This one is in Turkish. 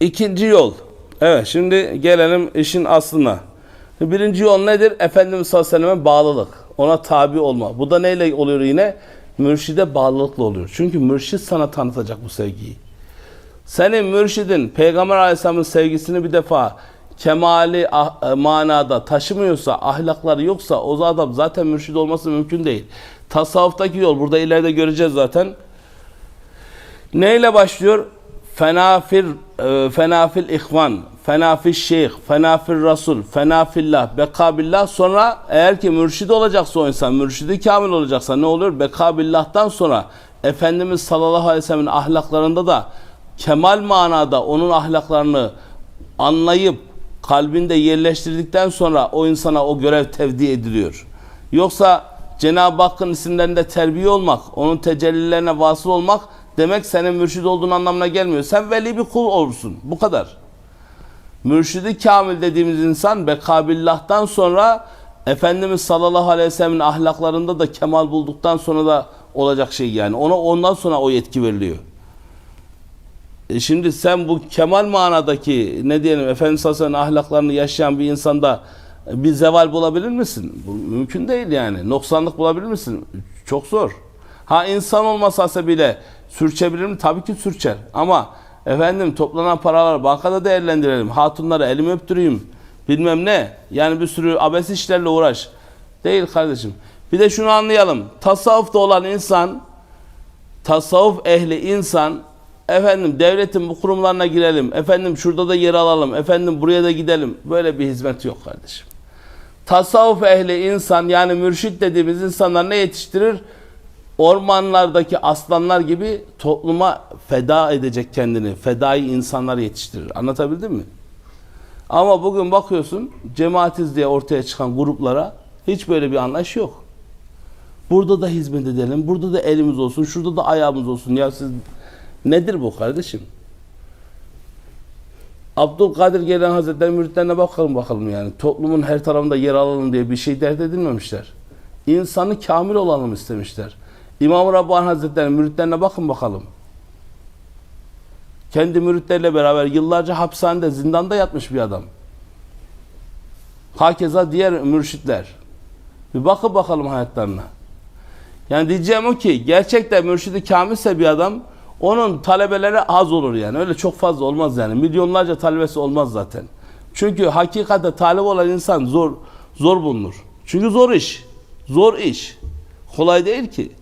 İkinci yol. Evet şimdi gelelim işin aslına. Birinci yol nedir? Efendimiz sallallahu aleyhi ve sellem'e bağlılık. Ona tabi olma. Bu da neyle oluyor yine? Mürşide bağlılıkla oluyor. Çünkü mürşit sana tanıtacak bu sevgiyi. Senin mürşidin Peygamber Aleyhisselam'ın sevgisini bir defa kemali ah- e, manada taşımıyorsa, ahlakları yoksa o adam zaten mürşid olması mümkün değil. Tasavvuftaki yol burada ileride göreceğiz zaten. Neyle başlıyor? Fenafir, e, fenafil ihvan, fenafil şeyh, fenafil rasul, fenafillah, bekabillah. Sonra eğer ki mürşid olacaksa o insan, mürşidi kamil olacaksa ne oluyor? Bekabillah'tan sonra Efendimiz sallallahu aleyhi ve sellem'in ahlaklarında da kemal manada onun ahlaklarını anlayıp kalbinde yerleştirdikten sonra o insana o görev tevdi ediliyor. Yoksa Cenab-ı Hakk'ın isimlerinde terbiye olmak, onun tecellilerine vasıl olmak demek senin mürşid olduğun anlamına gelmiyor. Sen veli bir kul olursun. Bu kadar. Mürşidi kamil dediğimiz insan bekabillah'tan sonra Efendimiz sallallahu aleyhi ve sellem'in ahlaklarında da kemal bulduktan sonra da olacak şey yani. Ona ondan sonra o yetki veriliyor. E şimdi sen bu kemal manadaki ne diyelim Efendimiz sallallahu aleyhi ve sellem ahlaklarını yaşayan bir insanda bir zeval bulabilir misin? Bu mümkün değil yani. Noksanlık bulabilir misin? Çok zor. Ha insan olmasa bile sürçebilir mi? Tabii ki sürçer. Ama efendim toplanan paraları bankada değerlendirelim. Hatunları elimi öptüreyim. Bilmem ne. Yani bir sürü abes işlerle uğraş. Değil kardeşim. Bir de şunu anlayalım. Tasavvufta olan insan tasavvuf ehli insan efendim devletin bu kurumlarına girelim. Efendim şurada da yer alalım. Efendim buraya da gidelim. Böyle bir hizmet yok kardeşim. Tasavvuf ehli insan yani mürşit dediğimiz insanlar ne yetiştirir? Ormanlardaki aslanlar gibi topluma feda edecek kendini, fedai insanlar yetiştirir. Anlatabildim mi? Ama bugün bakıyorsun cemaatiz diye ortaya çıkan gruplara hiç böyle bir anlayış yok. Burada da hizmet edelim, burada da elimiz olsun, şurada da ayağımız olsun. Ya siz nedir bu kardeşim? Abdülkadir Gelen Hazretleri müritlerine bakalım bakalım yani. Toplumun her tarafında yer alalım diye bir şey dert edilmemişler. İnsanı kamil olalım istemişler. İmam-ı Rabbani Hazretleri müritlerine bakın bakalım. Kendi müritleriyle beraber yıllarca hapishanede, zindanda yatmış bir adam. Hakeza diğer mürşitler. Bir bakın bakalım hayatlarına. Yani diyeceğim o ki gerçekten mürşidi kamilse bir adam onun talebeleri az olur yani. Öyle çok fazla olmaz yani. Milyonlarca talebesi olmaz zaten. Çünkü hakikatte talep olan insan zor zor bulunur. Çünkü zor iş. Zor iş. Kolay değil ki.